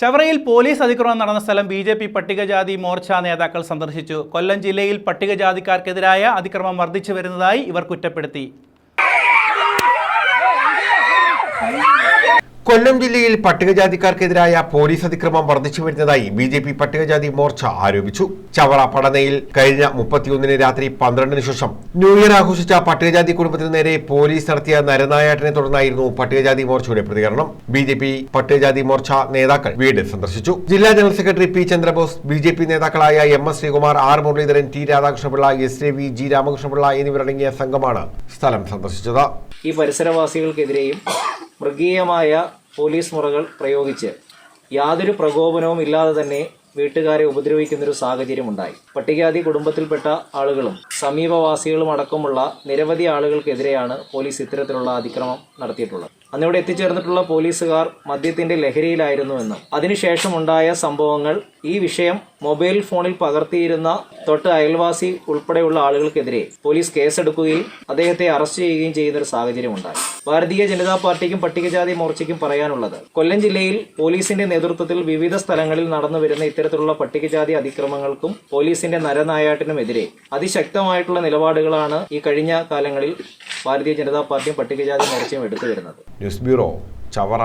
ചവറയിൽ police അതിക്രമം നടന്ന സ്ഥലം ബി ജെ പി പട്ടികജാതി മോർച്ച നേതാക്കൾ സന്ദർശിച്ചു. കൊല്ലം ജില്ലയിൽ പട്ടികജാതിക്കാർക്കെതിരായ അതിക്രമം വർദ്ധിച്ചു വരുന്നതായി ഇവർ കുറ്റപ്പെടുത്തി. കൊല്ലം ജില്ലയിൽ പട്ടികജാതിക്കാർക്കെതിരായ പോലീസ് അതിക്രമം വർദ്ധിച്ചു വരുന്നതായി ബി ജെ പി പട്ടികജാതി മോർച്ച ആരോപിച്ചു. ചവറ പടനയിൽ കഴിഞ്ഞ മുപ്പത്തിയൊന്നിന് രാത്രി പന്ത്രണ്ടിന് ശേഷം ന്യൂ ഇയർ ആഘോഷിച്ച പട്ടികജാതി കുടുംബത്തിന് നേരെ പോലീസ് നടത്തിയ നരനായാട്ടിനെ തുടർന്നായിരുന്നു പട്ടികജാതി മോർച്ചയുടെ പ്രതികരണം. ബി ജെ പി പട്ടികജാതി മോർച്ച നേതാക്കൾ വീട് സന്ദർശിച്ചു. ജില്ലാ general secretary P Chandrabose B J P നേതാക്കളായ M S Sreekumar R Muraleedharan T Radhakrishna Pillai S A V G Ramakrishna Pillai എന്നിവരടങ്ങിയ സംഘമാണ് സ്ഥലം സന്ദർശിച്ചത്. ഈ പരിസരവാസികൾക്കെതിരെയും മൃഗീയമായ പോലീസ് മുറകൾ പ്രയോഗിച്ച് യാതൊരു പ്രകോപനവും ഇല്ലാതെ തന്നെ വീട്ടുകാരെ ഉപദ്രവിക്കുന്നൊരു സാഹചര്യമുണ്ടായി. പട്ടികജാതി കുടുംബത്തിൽപ്പെട്ട ആളുകളും സമീപവാസികളും അടക്കമുള്ള നിരവധി ആളുകൾക്കെതിരെയാണ് പോലീസ് ഇത്തരത്തിലുള്ള അതിക്രമം നടത്തിയിട്ടുള്ളത്. അന്നിവിടെ എത്തിച്ചേർന്നിട്ടുള്ള പോലീസുകാർ മദ്യത്തിന്റെ ലഹരിയിലായിരുന്നുവെന്നും അതിനുശേഷം ഉണ്ടായ സംഭവങ്ങൾ ഈ വിഷയം മൊബൈൽ ഫോണിൽ പകർത്തിയിരുന്ന തൊട്ട് അയൽവാസി ഉൾപ്പെടെയുള്ള ആളുകൾക്കെതിരെ പോലീസ് കേസെടുക്കുകയും അദ്ദേഹത്തെ അറസ്റ്റ് ചെയ്യുകയും ചെയ്യുന്ന ഒരു സാഹചര്യമുണ്ടായി ഭാരതീയ ജനതാ പാർട്ടിക്കും പട്ടികജാതി മോർച്ചയ്ക്കും പറയാനുള്ളത് കൊല്ലം ജില്ലയിൽ പോലീസിന്റെ നേതൃത്വത്തിൽ വിവിധ സ്ഥലങ്ങളിൽ നടന്നു വരുന്ന ഇത്തരത്തിലുള്ള പട്ടികജാതി അതിക്രമങ്ങൾക്കും പോലീസിന്റെ നരനായാട്ടിനുമെതിരെ അതിശക്തമായിട്ടുള്ള നിലപാടുകളാണ് ഈ കഴിഞ്ഞ കാലങ്ങളിൽ ഭാരതീയ ജനതാ പാർട്ടിയും പട്ടികജാതി മോർച്ചയും എടുത്തു വരുന്നത്. News bureau Chavara.